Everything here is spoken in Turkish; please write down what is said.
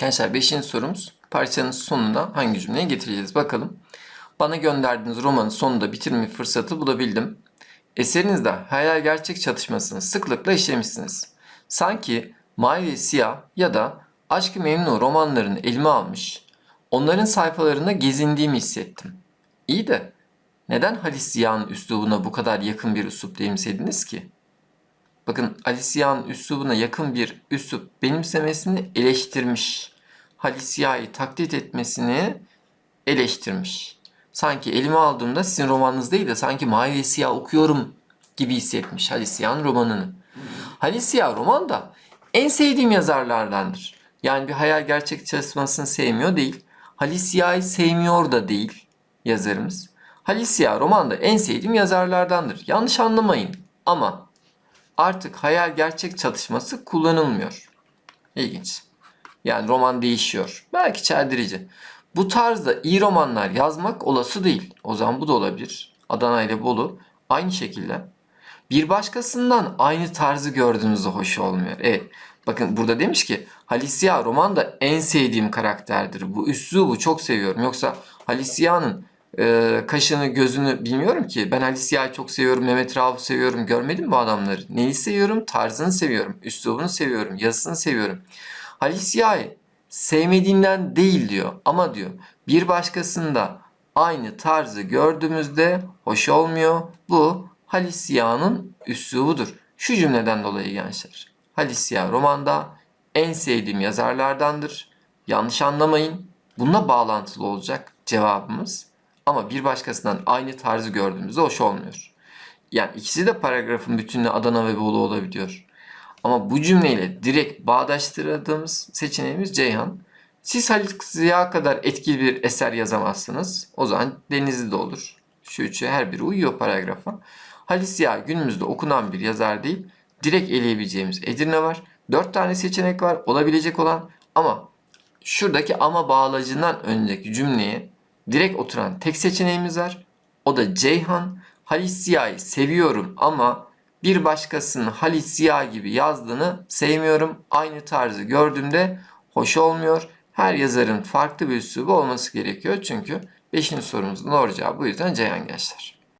Gençler 5. sorumuz parçanın sonunda hangi cümleyi getireceğiz bakalım. Bana gönderdiğiniz romanın sonunda bitirme fırsatı bulabildim. Eserinizde hayal gerçek çatışmasını sıklıkla işlemişsiniz. Sanki Mavi Siyah ya da Aşk-ı Memnu romanlarını elime almış, onların sayfalarında gezindiğimi hissettim. İyi de neden Halis Ziya'nın üslubuna bu kadar yakın bir üslup benimsediniz ki? Bakın Alisiya'nın üslubuna yakın bir üslup benimsemesini eleştirmiş. Halisiya'yı taklit etmesini eleştirmiş. Sanki elime aldığımda sizin romanınız değil de sanki Mavi ve Siyah okuyorum gibi hissetmiş Halisiya'nın romanını. Halisiyah roman da en sevdiğim yazarlardandır. Yani bir hayal gerçek çalışmasını sevmiyor değil. Halisiya'yı sevmiyor da değil yazarımız. Halisiyah roman da en sevdiğim yazarlardandır. Yanlış anlamayın ama artık hayal gerçek çatışması kullanılmıyor. İlginç. Yani roman değişiyor. Belki çeldirici. Bu tarzda iyi romanlar yazmak olası değil. O zaman bu da olabilir. Adana ile Bolu aynı şekilde. Bir başkasından aynı tarzı gördüğünüzde hoş olmuyor. Evet. Bakın burada demiş ki Halisya romanda en sevdiğim karakterdir. Bu üslubu çok seviyorum. Yoksa Halisya'nın e, kaşını gözünü bilmiyorum ki. Ben Halisya'yı çok seviyorum. Mehmet Rauf'u seviyorum. Görmedim bu adamları. Neyi seviyorum? Tarzını seviyorum. Üslubunu seviyorum. Yazısını seviyorum. Halisya'yı sevmediğimden değil diyor. Ama diyor bir başkasında aynı tarzı gördüğümüzde hoş olmuyor. Bu Halisya'nın üslubudur. Şu cümleden dolayı gençler. Halisya romanda en sevdiğim yazarlardandır. Yanlış anlamayın. Bununla bağlantılı olacak cevabımız. Ama bir başkasından aynı tarzı gördüğümüzde hoş olmuyor. Yani ikisi de paragrafın bütününe Adana ve Bolu olabiliyor. Ama bu cümleyle direkt bağdaştırdığımız seçeneğimiz Ceyhan. Siz Halit Ziya kadar etkili bir eser yazamazsınız. O zaman Denizli de olur. Şu üçü her biri uyuyor paragrafa. Halit Ziya günümüzde okunan bir yazar değil. Direkt eleyebileceğimiz Edirne var. Dört tane seçenek var olabilecek olan ama şuradaki ama bağlacından önceki cümleye direkt oturan tek seçeneğimiz var. O da Ceyhan. Halit Ziya'yı seviyorum ama bir başkasının Halit Ziya gibi yazdığını sevmiyorum. Aynı tarzı gördüğümde hoş olmuyor. Her yazarın farklı bir üslubu olması gerekiyor. Çünkü 5. sorumuzun doğru cevabı bu yüzden Ceyhan gençler.